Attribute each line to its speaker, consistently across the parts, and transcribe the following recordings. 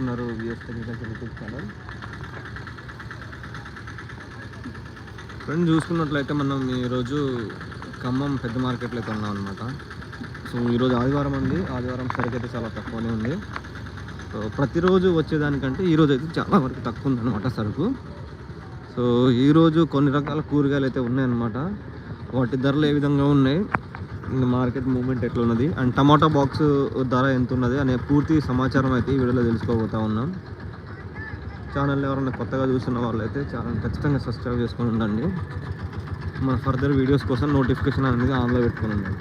Speaker 1: ఉన్నారు VS agriculture YouTube channel. Friend చూసుకున్నట్లయితే మనం ఈరోజు ఖమ్మం పెద్ద మార్కెట్లో అయితే ఉన్నాం అనమాట సో ఈరోజు ఆదివారం ఉంది. ఆదివారం సరుకు అయితే చాలా తక్కువనే ఉంది. సో ప్రతిరోజు వచ్చేదానికంటే ఈరోజు అయితే చాలా వరకు తక్కువ ఉందన్నమాట సరుకు. సో ఈరోజు కొన్ని రకాల కూరగాయలు అయితే ఉన్నాయన్నమాట వాటి ధరలు ఏ విధంగా ఉన్నాయి? మార్కెట్ మూవ్మెంట్ ఎట్లా ఉన్నది అండ్ టమాటా బాక్స్ ధర ఎంత ఉన్నది అనే పూర్తి సమాచారం అయితే ఈ వీడియోలో తెలుసుకోబోతా ఉన్నాం. ఛానల్ ఎవరైనా కొత్తగా చూస్తున్న వాళ్ళు అయితే ఛానల్ ఖచ్చితంగా సబ్స్క్రైబ్ చేసుకొని ఉండండి. మన ఫర్దర్ వీడియోస్ కోసం నోటిఫికేషన్ అనేది ఆన్లో పెట్టుకుని ఉండండి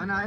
Speaker 2: మన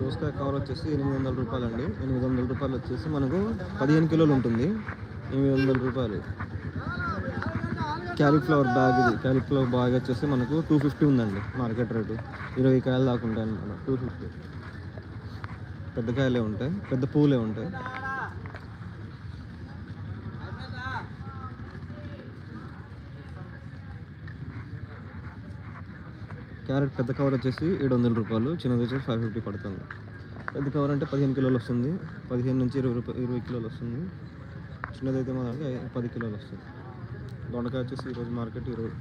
Speaker 1: దోసకాయ కవర్ వచ్చేసి ఎనిమిది వందల రూపాయలు అండి ఎనిమిది వందల రూపాయలు వచ్చేసి మనకు పదిహేను కిలోలు ఉంటుంది. ఎనిమిది వందల రూపాయలు. క్యాలీఫ్లవర్ బ్యాగ్ ఇది. క్యాలీఫ్లవర్ బ్యాగ్ వచ్చేసి మనకు టూ ఫిఫ్టీ ఉందండి మార్కెట్ రేటు. ఇరవై కాయలు దాకా ఉంటాయి అన్నమాట టూ ఫిఫ్టీ పెద్ద కాయలే ఉంటాయి. పెద్ద పూలే ఉంటాయి. క్యారెట్ పెద్ద కవర్ వచ్చేసి ఏడు వందల రూపాయలు చిన్నది వచ్చేసి ఫైవ్ ఫిఫ్టీ పడుతుంది. పెద్ద కవర్ అంటే పదిహేను కిలోలు వస్తుంది. పదిహేను నుంచి ఇరవై రూపాయలు ఇరవై కిలోలు వస్తుంది. చిన్నదైతే మనకి పది కిలోలు వస్తుంది. దొండకాయ వచ్చేసి ఈరోజు మార్కెట్ ఇరవై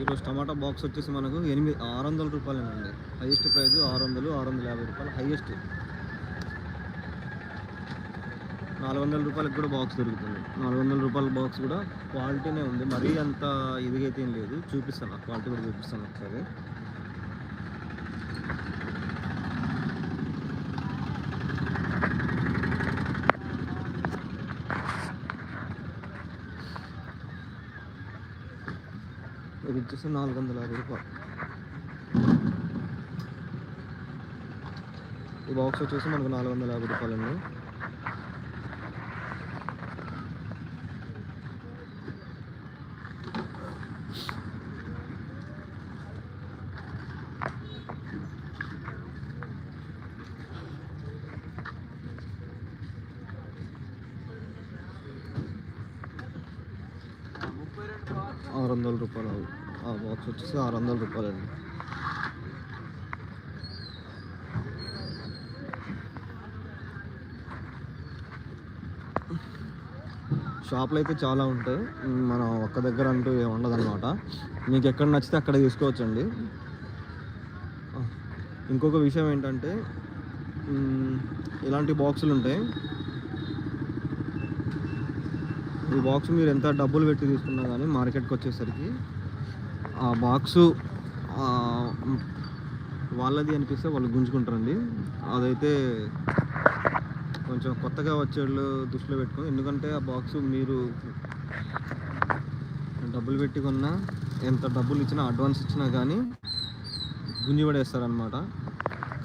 Speaker 1: ఈరోజు టమాటా బాక్స్ వచ్చేసి మనకు ఎనిమిది ఆరు వందల రూపాయలేనండి. హైయెస్ట్ ప్రైజ్ ఆరు వందలు ఆరు వందల యాభై రూపాయలు హైయెస్ట్. నాలుగు వందల రూపాయలకు కూడా బాక్స్ దొరుకుతుంది. నాలుగు వందల రూపాయల బాక్స్ కూడా క్వాలిటీనే ఉంది. మరీ అంత ఇదిగైతే ఏం లేదు. చూపిస్తాను. క్వాలిటీ కూడా చూపిస్తాను ఒకసారి ఇది వచ్చేసి నాలుగు వందల యాభై రూపాయలు. ఈ బాక్స్ వచ్చేసి మనకు నాలుగు వందల యాభై రూపాయలండి. ఆరు వందల రూపాయలు. ఆ బాక్స్ వచ్చేసి ఆరు వందల రూపాయలండి షాపులు అయితే చాలా ఉంటాయి. మనం ఒక్క దగ్గర అంటూ ఏమి ఉండదన్నమాట. మీకు ఎక్కడ నచ్చితే అక్కడ తీసుకోవచ్చండి. ఇంకొక విషయం ఏంటంటే ఇలాంటి బాక్సులు ఉంటాయి. ఈ బాక్స్ మీరు ఎంత డబ్బులు పెట్టి తీసుకున్నా కానీ మార్కెట్కి వచ్చేసరికి ఆ బాక్సు వాళ్ళది అనిపిస్తే వాళ్ళు గుంజుకుంటారండి. అదైతే కొంచెం కొత్తగా వచ్చేళ్ళు దృష్టిలో పెట్టుకొని ఎందుకంటే ఆ బాక్స్ మీరు డబ్బులు పెట్టి కొన్నా ఎంత డబ్బులు ఇచ్చినా అడ్వాన్స్ ఇచ్చినా కానీ గుంజి పడేస్తారనమాట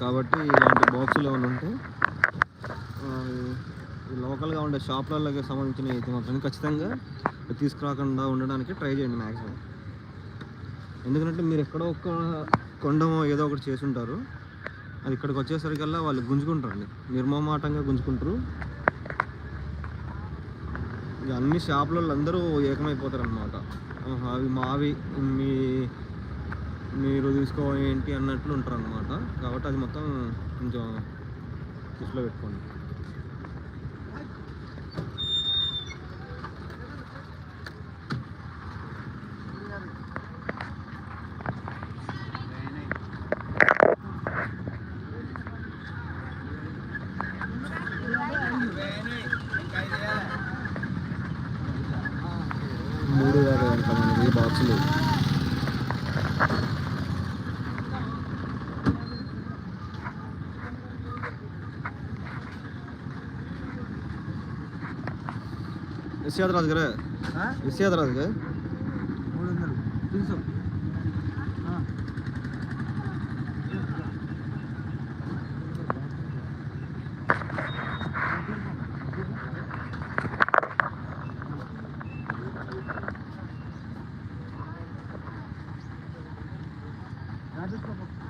Speaker 1: కాబట్టి ఇలాంటి బాక్సులు ఏమైనా ఉంటే లోకల్గా ఉండే షాపులకి సంబంధించిన అయితే మాత్రం ఖచ్చితంగా తీసుకురాకుండా ఉండడానికి ట్రై చేయండి మ్యాక్సిమం ఎందుకంటే మీరు ఎక్కడో ఒక కొండమో ఏదో ఒకటి చేసి ఉంటారు అది ఇక్కడికి వచ్చేసరికల్లా వాళ్ళు గుంజుకుంటారండి నిర్మమాటంగా గుంజుకుంటారు. ఇక అన్ని షాపుల అందరూ ఏకమైపోతారు అనమాట అవి మావి మీ మీరు తీసుకో ఏంటి అన్నట్లు ఉంటారు అనమాట కాబట్టి అది మొత్తం కొంచెం దృష్టిలో పెట్టుకోండి మూడు యాభై అంట మనకి బాక్సులు విశ్యాదరాజు గారే విశ్యాదరాజు గారు
Speaker 2: మూడు వందలు తీసుకో ఒకటేనా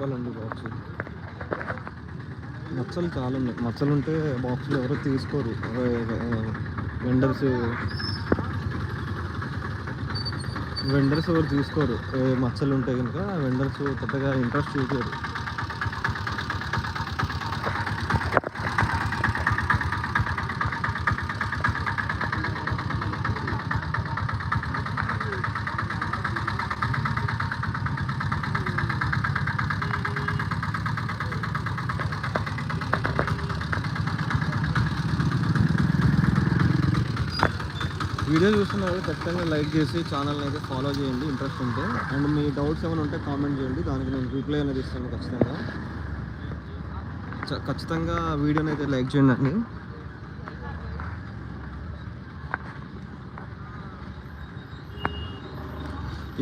Speaker 1: మూడు బాక్స్ మచ్చలు చాలా ఉన్నాయి. మచ్చలు ఉంటే బాక్సులు ఎవరు తీసుకోరు. వెండర్స్ వెండర్స్ ఎవరు తీసుకోరు. మచ్చలు ఉంటే కనుక వెండర్స్ పెద్దగా ఇంట్రెస్ట్ చూపారు. వీడియో చూస్తున్నారు ఖచ్చితంగా లైక్ చేసి ఛానల్ని అయితే ఫాలో చేయండి ఇంట్రెస్ట్ ఉంటే. అండ్ మీ డౌట్స్ ఏమైనా ఉంటే కామెంట్ చేయండి. దానికి నేను రిప్లై అనేది ఇస్తాను ఖచ్చితంగా. చ- ఖచ్చితంగా వీడియోని అయితే లైక్ చేయండి అండి.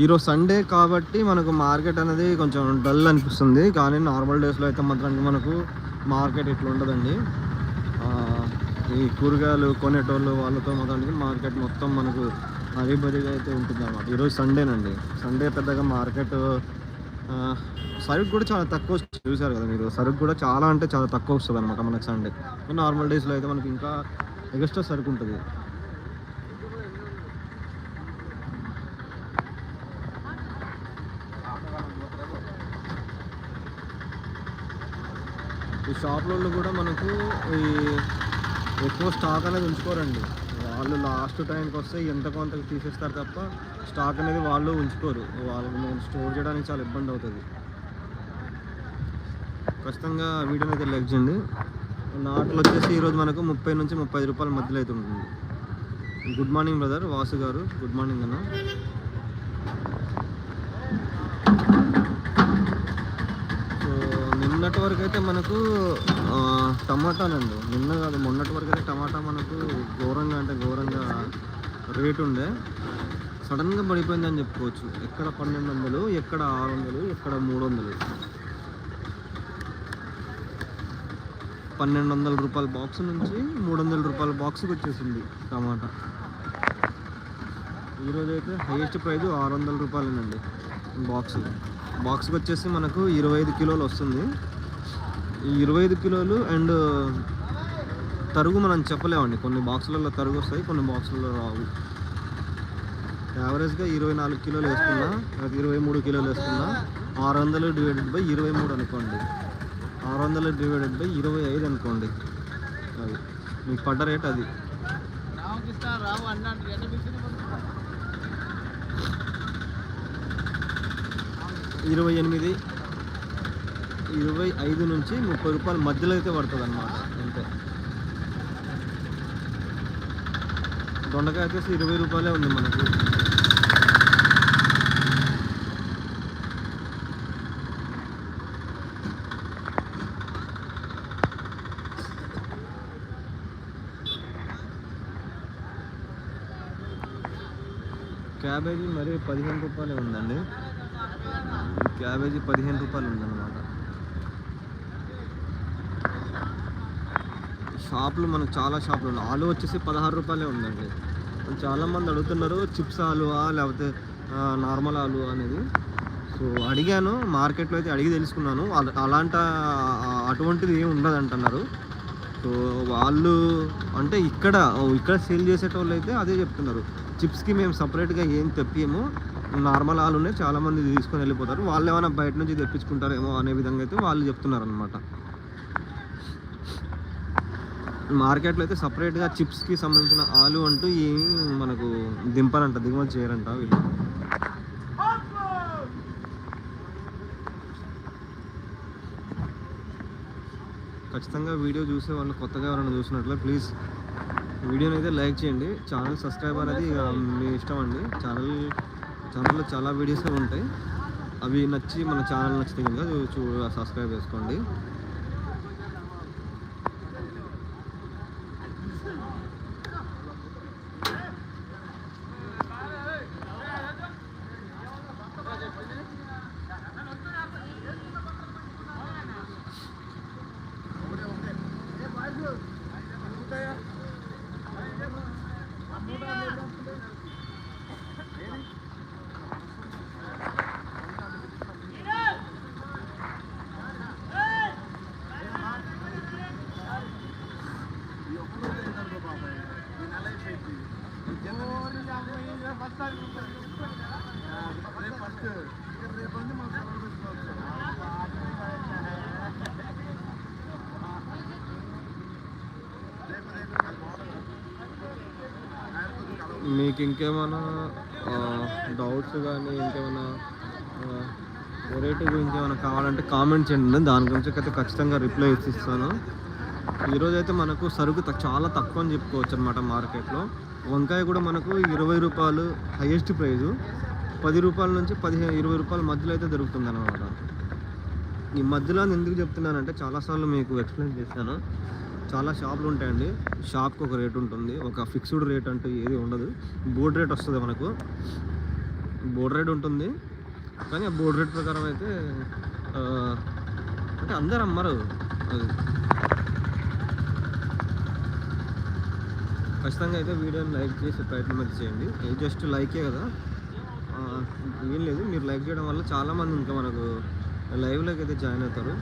Speaker 1: ఈరోజు సండే కాబట్టి మనకు మార్కెట్ అనేది కొంచెం డల్ అనిపిస్తుంది. కానీ నార్మల్ డేస్లో అయితే మాత్రం మనకు మార్కెట్ ఇట్లా ఉండదండి. ఈ కూరగాయలు కొనేటోళ్ళు వాళ్ళతో మొత్తానికి మార్కెట్ మొత్తం మనకు హరిబరిగా అయితే ఉంటుంది అన్నమాట ఈరోజు సండేనండి. సండే పెద్దగా మార్కెట్ సరుకు కూడా చాలా తక్కువ చూసారు కదా మీరు? సరుకు కూడా చాలా అంటే చాలా తక్కువ వస్తుంది అనమాట మనకి సండే. నార్మల్ డేస్లో అయితే మనకి ఇంకా ఎక్స్ట్రా సరుకు ఉంటుంది. ఈ షాప్లలో కూడా మనకు ఈ ఎక్కువ స్టాక్ అనేది ఉంచుకోరండి. వాళ్ళు లాస్ట్ టైంకి వస్తే ఎంత కొంత తీసేస్తారు తప్ప స్టాక్ అనేది వాళ్ళు ఉంచుకోరు. వాళ్ళు మేము స్టోర్ చేయడానికి చాలా ఇబ్బంది అవుతుంది. ఖచ్చితంగా వీడియో అయితే లైక్ చేయండి. నాట్లు వచ్చేసి ఈరోజు మనకు ముప్పై నుంచి ముప్పై ఐదు రూపాయల మధ్యలో అయితే ఉంటుంది. గుడ్ మార్నింగ్ బ్రదర్ వాసు గారు. గుడ్ మార్నింగ్ అన్న సో నిన్నటి వరకు అయితే మనకు టమాటానండి నిన్న కాదు మొన్నటి వరకు అయితే టమాటా మనకు ఘోరంగా అంటే ఘోరంగా రేట్ ఉండే. సడన్గా పడిపోయిందని చెప్పుకోవచ్చు. ఎక్కడ పన్నెండు వందలు ఎక్కడ ఆరు వందలు ఎక్కడ మూడు వందలు. పన్నెండు వందల రూపాయల బాక్స్ నుంచి మూడు వందల రూపాయల బాక్స్కి వచ్చేసింది టమాటా. ఈరోజు అయితే హైయెస్ట్ ప్రైస్ ఆరు వందల రూపాయలేనండి బాక్స్ బాక్స్కి వచ్చేసి మనకు ఇరవై ఐదు కిలోలు వస్తుంది. ఈ ఇరవై ఐదు కిలోలు అండ్ తరుగు మనం చెప్పలేమండి. కొన్ని బాక్సులలో తరుగు వస్తాయి కొన్ని బాక్సులలో రావు. యావరేజ్గా ఇరవై నాలుగు కిలోలు వేసుకున్నా అది ఇరవై మూడు కిలోలు వేసుకున్నా ఆరు వందలు డివైడెడ్ బై ఇరవై మూడు అనుకోండి. ఆరు వందలు డివైడెడ్ బై ఇరవై ఐదు అనుకోండి. అది మీకు పడ్డ రేట్ అది. ఇరవై ఎనిమిది ఇరవై ఐదు నుంచి ముప్పై రూపాయల మధ్యలో అయితే పడుతుంది అనమాట అంతే. దొండకాయ వచ్చేసి ఇరవై రూపాయలే ఉంది మనకి. క్యాబేజీ మరి పదిహేను రూపాయలే ఉందండి. క్యాబేజీ పదిహేను రూపాయలు ఉందన్నమాట. షాపులు మనకు చాలా షాపులు ఉన్నాయి. ఆలు వచ్చేసి పదహారు రూపాయలే ఉందండి. చాలామంది అడుగుతున్నారు చిప్స్ ఆలువా లేకపోతే నార్మల్ ఆలు అనేది. సో అడిగాను మార్కెట్లో అయితే అడిగి తెలుసుకున్నాను. అల- అలాంటి అటువంటిది ఏమి ఉండదంటున్నారు. సో వాళ్ళు అంటే ఇక్కడ ఇక్కడ సేల్ చేసేటోళ్ళు అయితే అదే చెప్తున్నారు. చిప్స్కి మేము సపరేట్గా ఏం తెప్పియము. నార్మల్ ఆలునే చాలామంది తీసుకొని వెళ్ళిపోతారు. వాళ్ళు ఏమైనా బయట నుంచి తెప్పించుకుంటారేమో అనే విధంగా అయితే వాళ్ళు చెప్తున్నారు అనమాట మార్కెట్లో అయితే సపరేట్గా చిప్స్కి సంబంధించిన ఆలు అంటూ ఏం మనకు దింపరంట దిగుమతి చేయరంట వీళ్ళు. ఖచ్చితంగా వీడియో చూసే వాళ్ళు కొత్తగా ఎవరైనా చూసినట్లే ప్లీజ్. వీడియోని అయితే లైక్ చేయండి. ఛానల్ సబ్స్క్రైబ్ అనేది మీ ఇష్టం అండి. ఛానల్ ఛానల్లో చాలా వీడియోస్ ఉంటాయి. అవి నచ్చి మన ఛానల్ నచ్చితే కనుక చూ సబ్స్క్రైబ్ చేసుకోండి. మీకు ఇంకేమైనా డౌట్స్ కానీ ఇంకేమైనా వెరైటీ గురించి ఏమైనా కావాలంటే కామెంట్ చేయండి. దాని గురించి అయితే ఖచ్చితంగా రిప్లై ఇస్తాను. ఈరోజైతే మనకు సరుకు చాలా తక్కువ అని చెప్పుకోవచ్చు అనమాట మార్కెట్లో వంకాయ కూడా మనకు ఇరవై రూపాయలు హైయెస్ట్ ప్రైజు పది రూపాయల నుంచి పదిహేను ఇరవై రూపాయల మధ్యలో అయితే దొరుకుతుంది అనమాట ఈ మధ్యలో అని ఎందుకు చెప్తున్నానంటే చాలాసార్లు మీకు ఎక్స్ప్లెయిన్ చేశాను. చాలా షాపులు ఉంటాయండి. షాప్కి ఒక రేట్ ఉంటుంది. ఒక ఫిక్స్డ్ రేట్ అంటూ ఏది ఉండదు. బోర్డ్ రేట్ వస్తుంది మనకు. బోర్డ్ రేట్ ఉంటుంది. కానీ ఆ బోర్డ్ రేట్ ప్రకారం అయితే అంటే అందరు అమ్మరు. అది. ఖచ్చితంగా అయితే వీడియోని లైక్ చేసే ప్రయత్నం అయితే చేయండి. జస్ట్ లైకే కదా? ఏం లేదు. మీరు లైక్ చేయడం వల్ల చాలామంది ఇంకా మనకు లైవ్లోకి అయితే జాయిన్ అవుతారు.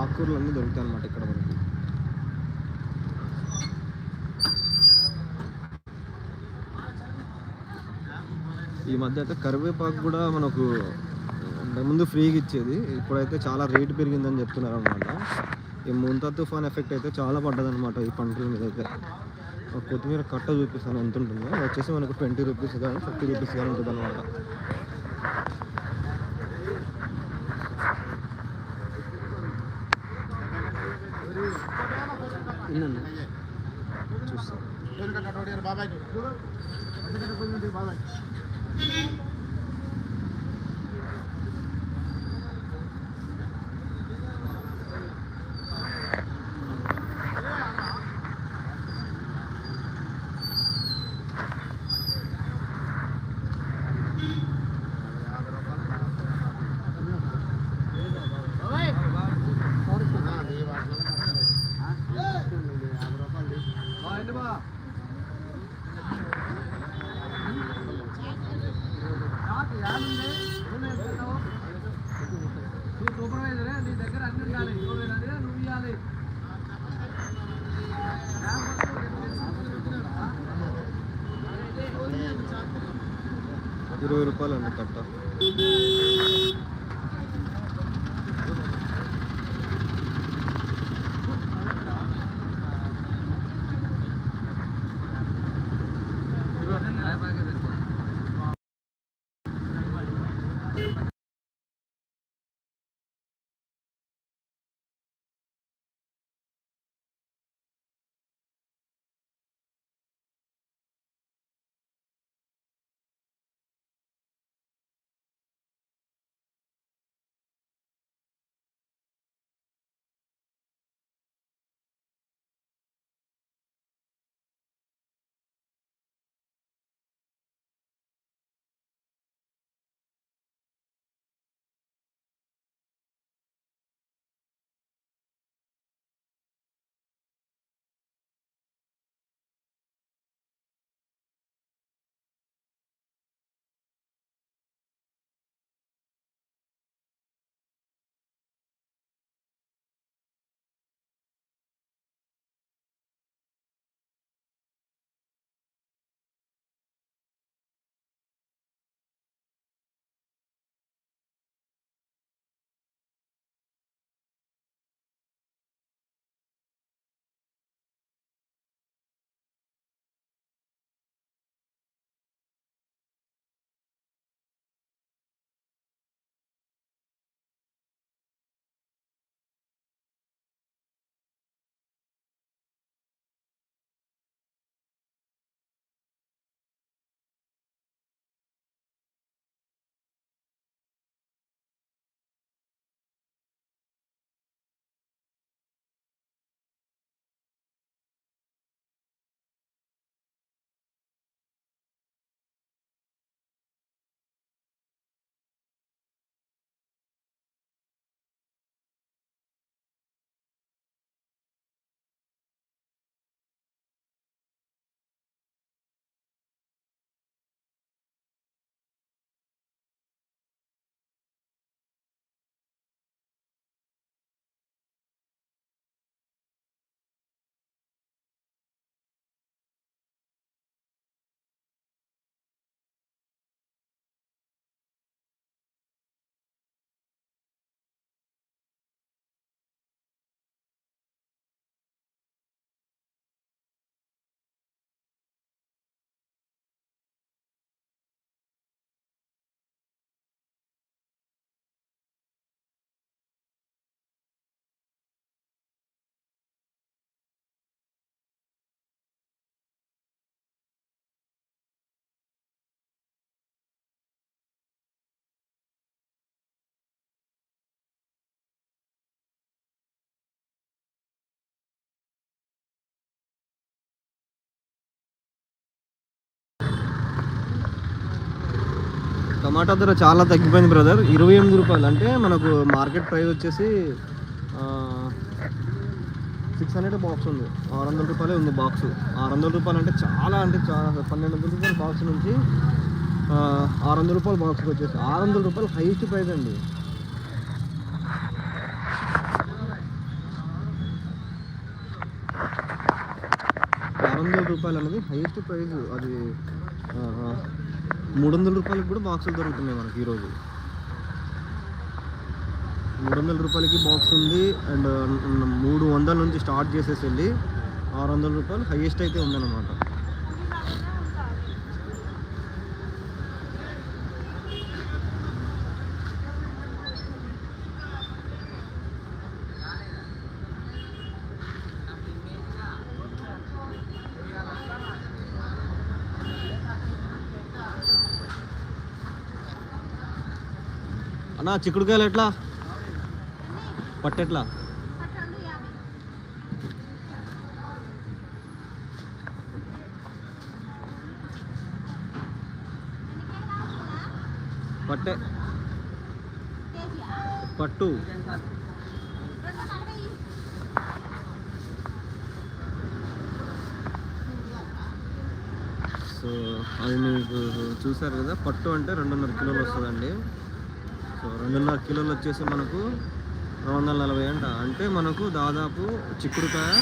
Speaker 1: ఆకుకూరలు అన్నీ దొరుకుతాయి అన్నమాట ఇక్కడ మనకి. ఈ మధ్య అయితే కరివేపాకు కూడా మనకు ముందు ఫ్రీగా ఇచ్చేది. ఇప్పుడైతే చాలా రేటు పెరిగిందని చెప్తున్నారు అనమాట ఈ ముంతా తుఫాన్ ఎఫెక్ట్ అయితే చాలా పడ్డదన్నమాట ఈ పంటల మీద అయితే. కొత్తిమీర కట్ట చూపిస్తాను ఎంత ఉంటుందో. వచ్చేసి మనకు ట్వంటీ రూపీస్ కానీ ఫిఫ్టీ రూపీస్ కానీ ఉంటుంది అనమాట చూస్తాను Mm-hmm. టమాటా ధర చాలా తగ్గిపోయింది బ్రదర్ ఇరవై ఎనిమిది రూపాయలు. అంటే మనకు మార్కెట్ ప్రైస్ వచ్చేసి సిక్స్ హండ్రెడ్ బాక్స్ ఉంది. ఆరు వందల రూపాయలే ఉంది బాక్స్ ఆరు వందల రూపాయలు అంటే చాలా అంటే చాలా పన్నెండు వందల రూపాయల బాక్స్ నుంచి ఆరు వందల రూపాయల బాక్స్కి వచ్చేసి ఆరు వందల రూపాయలు హైయెస్ట్ ప్రైస్ అండి. ఆరు వందల రూపాయలు అనేది హైయెస్ట్ ప్రైస్ అది మూడు వందల రూపాయలకి కూడా బాక్సులు దొరుకుతున్నాయి మనకి ఈరోజు మూడు వందల రూపాయలకి బాక్స్ ఉంది అండ్ మూడు వందల నుంచి స్టార్ట్ చేసేసి వెళ్ళి ఆరు వందల రూపాయలు హైయెస్ట్ అయితే ఉందన్నమాట. అన్నా చిక్కుడుకాయలు ఎట్లా? పట్టెట్లా
Speaker 2: పట్టండి
Speaker 1: పట్టె. పట్టు. సో అది మీకు చూసారు కదా పట్టు అంటే రెండున్నర కిలోలు వస్తుందండి. సో రెండున్నర కిలోలు వచ్చేసి మనకు రెండు వందల నలభై అంట. అంటే మనకు దాదాపు చిక్కుడుకాయ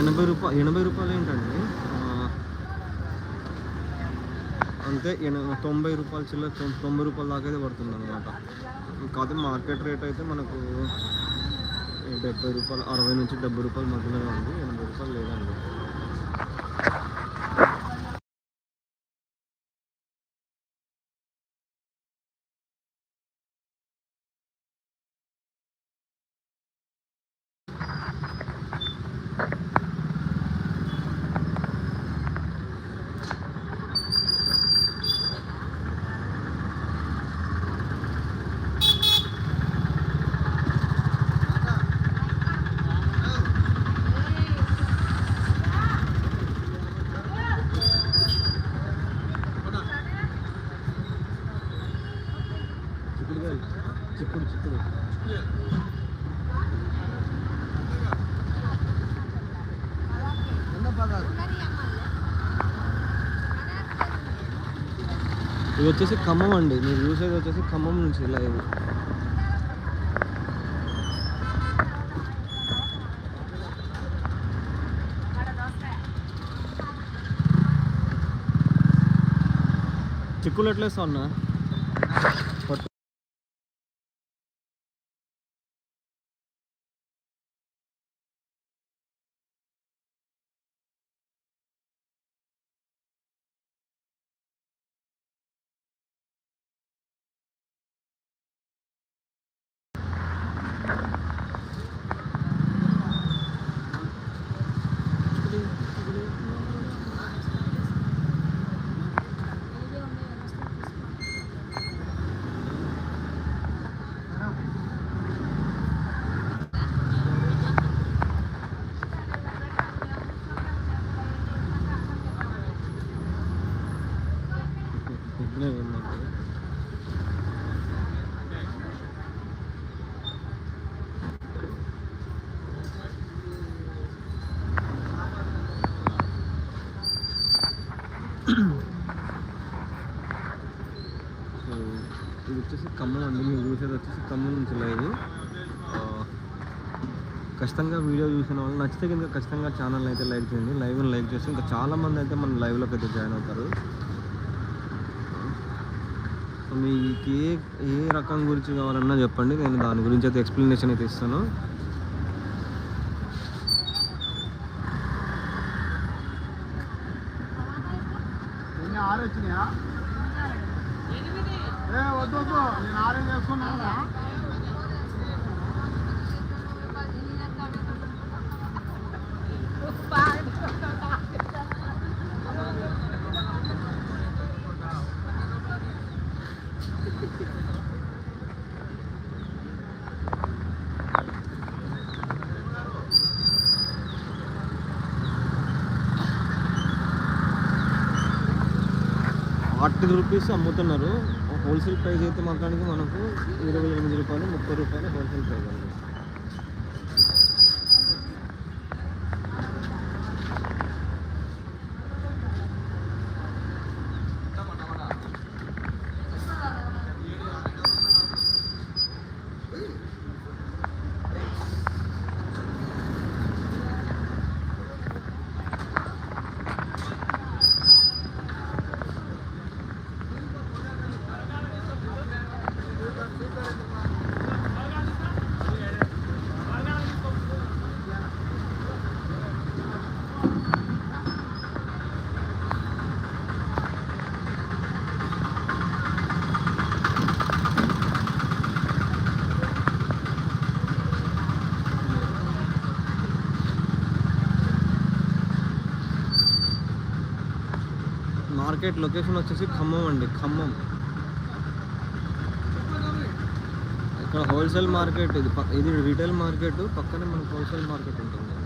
Speaker 1: ఎనభై రూపాయలు ఎనభై రూపాయలు ఏంటండి? అంటే అంతే ఎన తొంభై రూపాయలు చిల్లర తొంభై రూపాయల దాకా అయితే పడుతుంది అనమాట కాకపోతే మార్కెట్ రేట్ అయితే మనకు డెబ్బై రూపాయలు అరవై నుంచి డెబ్బై రూపాయల మధ్యలోనే ఉంది. ఎనభై రూపాయలు లేదండి. ఇది వచ్చేసి ఖమ్మం అండి. మీరు చూసేది వచ్చేసి ఖమ్మం నుంచి లైవ్ చిక్కులు ఎట్లా ఉన్నా అన్న పట్టు ఇప్పుడే ఏమంటే సో ఇది వచ్చేసి ఖమ్మం అండి. మీరు చూసేది వచ్చేసి ఖమ్మం నుంచి లైవ్ ఖచ్చితంగా వీడియో చూసిన వాళ్ళు నచ్చితే కనుక ఖచ్చితంగా ఛానల్ అయితే లైక్ చేయండి. లైవ్ లైక్ చేసి ఇంకా చాలామంది అయితే మన లైవ్లోకి అయితే జాయిన్ అవుతారు. సో మీకు ఏ ఏ రకం గురించి కావాలన్నా చెప్పండి. నేను దాని గురించి అయితే ఎక్స్ప్లెనేషన్ అయితే ఇస్తాను. ఫార్టీ రూపీస్ అమ్ముతున్నారు. హోల్సేల్ ప్రైస్ అయితే మాత్రానికి మనకు ఇరవై ఎనిమిది రూపాయలు ముప్పై రూపాయలు హోల్సేల్ ప్రైస్ అండి మార్కెట్ లొకేషన్ వచ్చేసి ఖమ్మం అండి ఖమ్మం. ఇక్కడ హోల్సేల్ మార్కెట్ ఇది ఇది రిటైల్ మార్కెట్ పక్కనే మనకు హోల్సేల్ మార్కెట్ ఉంటుంది.